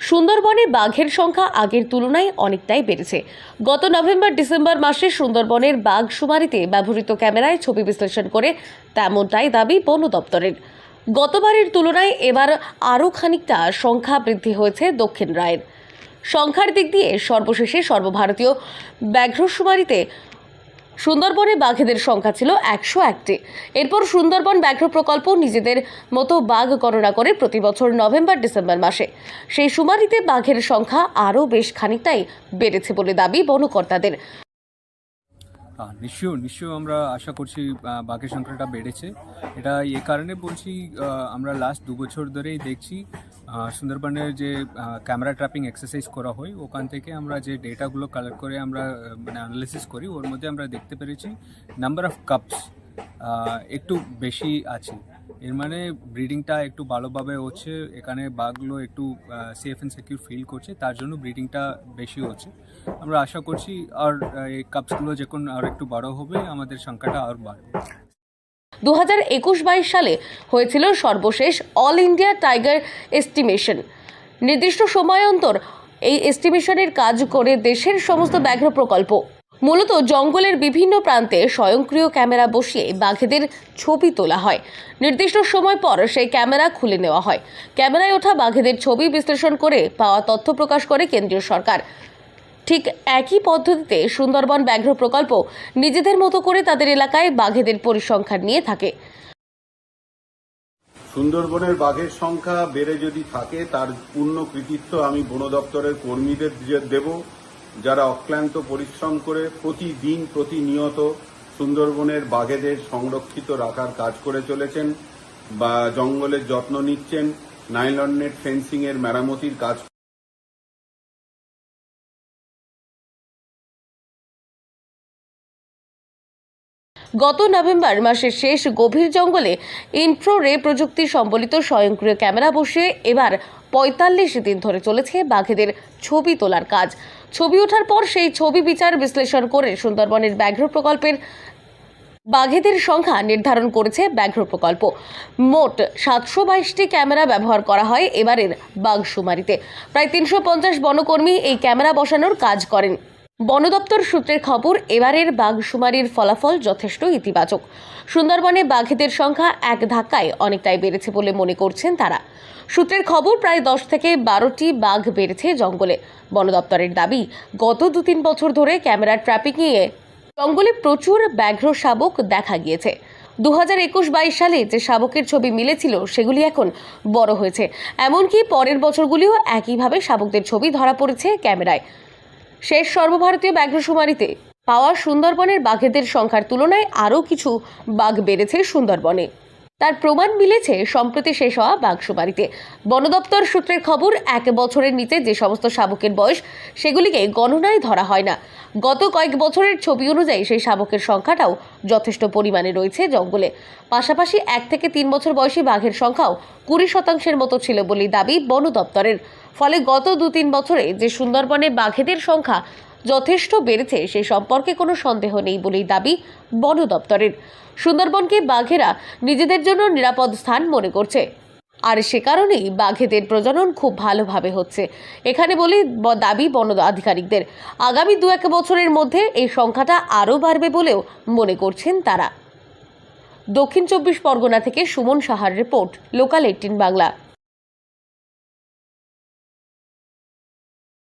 সুন্দরবনে বাঘের সংখ্যা আগের তুলনায় অনেকটাই বেড়েছে। গত নভেম্বর, ডিসেম্বর মাসে সুন্দরবনের বাঘ শুমারিতে ব্যবহৃত ক্যামেরায় ছবি বিশ্লেষণ করে তেমনটাই দাবি বন দপ্তরের। গতবারের তুলনায় এবার আরও খানিকটা সংখ্যা বৃদ্ধি হয়েছে দক্ষিণ রায়ের। সংখ্যার দিক দিয়ে সর্বশেষে সর্বভারতীয় ব্যাঘ্র শুমারিতে সুন্দরবনে বাঘেদের সংখ্যা ছিল একশো একটি। এরপর সুন্দরবন ব্যাঘ্র প্রকল্প নিজেদের মতো বাঘ গণনা করে প্রতি বছর নভেম্বর ডিসেম্বর মাসে। সেই শুমারিতে বাঘের সংখ্যা আরও বেশ খানিকটাই বেড়েছে বলে দাবি বনকর্তাদের। নিশ্চয় নিশ্চয় আমরা আশা করছি বাঘের সংখ্যাটা বেড়েছে। এটা এ কারণে বলছি আমরা লাস্ট দু বছর ধরেই দেখছি সুন্দরবনের যে ক্যামেরা ট্র্যাপিং এক্সারসাইজ করা হয়, ওখান থেকে আমরা যে ডেটাগুলো কালেক্ট করে আমরা মানে অ্যানালিসিস করি, ওর মধ্যে আমরা দেখতে পেরেছি নাম্বার অফ কাপস একটু বেশি আছে। এর মানে ব্রিডিংটা একটু ভালোভাবে হচ্ছে, এখানে বাঘগুলো একটু সেফ অ্যান্ড সিকিউর ফিল করছে, তার জন্য ব্রিডিংটা বেশি হচ্ছে। আমরা আশা করছি আর এই কাপসগুলো যখন আর একটু বড় হবে, আমাদের সংখ্যাটা আর বাড়বে। দু হাজার একুশ বাইশ সালে হয়েছিল সর্বশেষ অল ইন্ডিয়া টাইগার এস্টিমেশন। নির্দিষ্ট সময় অন্তর এই এস্টিমেশনের কাজ করে দেশের সমস্ত ব্যাঘ্র প্রকল্প। মূলত জঙ্গলের বিভিন্ন প্রান্তে স্বয়ংক্রিয় ক্যামেরা বসিয়ে বাঘেদের ছবি তোলা হয়। নির্দিষ্ট সময় পর সেই ক্যামেরা খুলে নেওয়া হয়। ক্যামেরায় ওঠা বাঘেদের ছবি বিশ্লেষণ করে পাওয়া তথ্য প্রকাশ করে কেন্দ্রীয় সরকার। ঠিক একই পদ্ধতিতে সুন্দরবন ব্যাঘ্র প্রকল্প নিজেদের মতো করে তাদের এলাকায় বাঘেদের পরিসংখ্যান নিয়ে থাকে। সুন্দরবনের বাঘের সংখ্যা বেড়ে যদি থাকে, তার পূর্ণ কৃতিত্ব আমি বন দপ্তরের কর্মীদের দেব, যারা অক্লান্ত পরিশ্রম করে প্রতিদিন প্রতিনিয়ত সুন্দরবনের বাঘেদের সংরক্ষিত রাখার কাজ করে চলেছেন, বা জঙ্গলের যত্ন নিচ্ছেন নাইলন নেট ফেন্সিং এর মেরামতির কাজ গত নভেম্বর মাসের শেষ গভীর জঙ্গলে ইনফ্রোরে প্রযুক্তি সম্বলিত স্বয়ংক্রিয় ক্যামেরা বসিয়ে এবার পঁয়তাল্লিশ দিন ধরে চলেছে বাঘেদের ছবি তোলার কাজ। ছবি ওঠার পর সেই ছবি বিচার বিশ্লেষণ করে সুন্দরবনের ব্যাঘ্র প্রকল্পের বাঘেদের সংখ্যা নির্ধারণ করেছে ব্যাঘ্র প্রকল্প। মোট সাতশো বাইশটি ক্যামেরা ব্যবহার করা হয় এবারের বাঘ শুমারিতে প্রায় তিনশো পঞ্চাশ বনকর্মী এই ক্যামেরা বসানোর কাজ করেন। বন দপ্তর সূত্রের খবর, এবারের বাঘ শুমারির ফলাফল যথেষ্ট ইতিবাচক। সুন্দরবনে বাঘেদের সংখ্যা এক ধাক্কায় অনেকটাই বেড়েছে বলে মনে করছেন তারা। সূত্রের খবর, প্রায় দশ থেকে বারোটি বাঘ বেড়েছে জঙ্গলে। বন দপ্তরের দাবি, গত দু তিন বছর ধরে ক্যামেরা ট্র্যাপিংয়ে জঙ্গলে প্রচুর ব্যাঘ্র শাবক দেখা গিয়েছে। দু হাজার একুশ বাইশ সালে যে শাবকের ছবি মিলেছিল, সেগুলি এখন বড় হয়েছে। এমনকি পরের বছরগুলিও একইভাবে শাবকদের ছবি ধরা পড়েছে ক্যামেরায়। শেষ সর্বভারতীয় ব্যাঘ্র শুমারিতে পাওয়া সুন্দরবনের বাঘেদের সংখ্যার তুলনায় আরও কিছু বাঘ বেড়েছে সুন্দরবনে। তার প্রমাণ মিলেছে সম্প্রতি শেষ হওয়া বাঘ শুমারিতে বন দপ্তর সূত্রের খবর, এক বছরের নিচে যে সমস্ত শাবকের বয়স, সেগুলিকে গণনায় ধরা হয় না। গত কয়েক বছরের ছবি অনুযায়ী সেই শাবকের সংখ্যাটাও যথেষ্ট পরিমাণে রয়েছে জঙ্গলে। পাশাপাশি এক থেকে তিন বছর বয়সী বাঘের সংখ্যাও কুড়ি শতাংশের মতো ছিল বলেই দাবি বন দপ্তরের ফলে গত দু তিন বছরে যে সুন্দরবনে বাঘেদের সংখ্যা যথেষ্ট বেড়েছে, সে সম্পর্কে কোনো সন্দেহ নেই বলেই দাবি বন দপ্তরের। সুন্দরবনকে বাঘেরা নিজেদের জন্য নিরাপদ স্থান মনে করছে। আর সে কারণেই বাঘেদের প্রজনন খুব ভালোভাবে হচ্ছে। এখানে বলি দাবি বন আধিকারিকদের। আগামী দু এক বছরের মধ্যে এই সংখ্যাটা আরও বাড়বে বলেও মনে করছেন তারা। দক্ষিণ চব্বিশ পরগনা থেকে সুমন সাহার রিপোর্ট, লোকাল এইটিন বাংলা।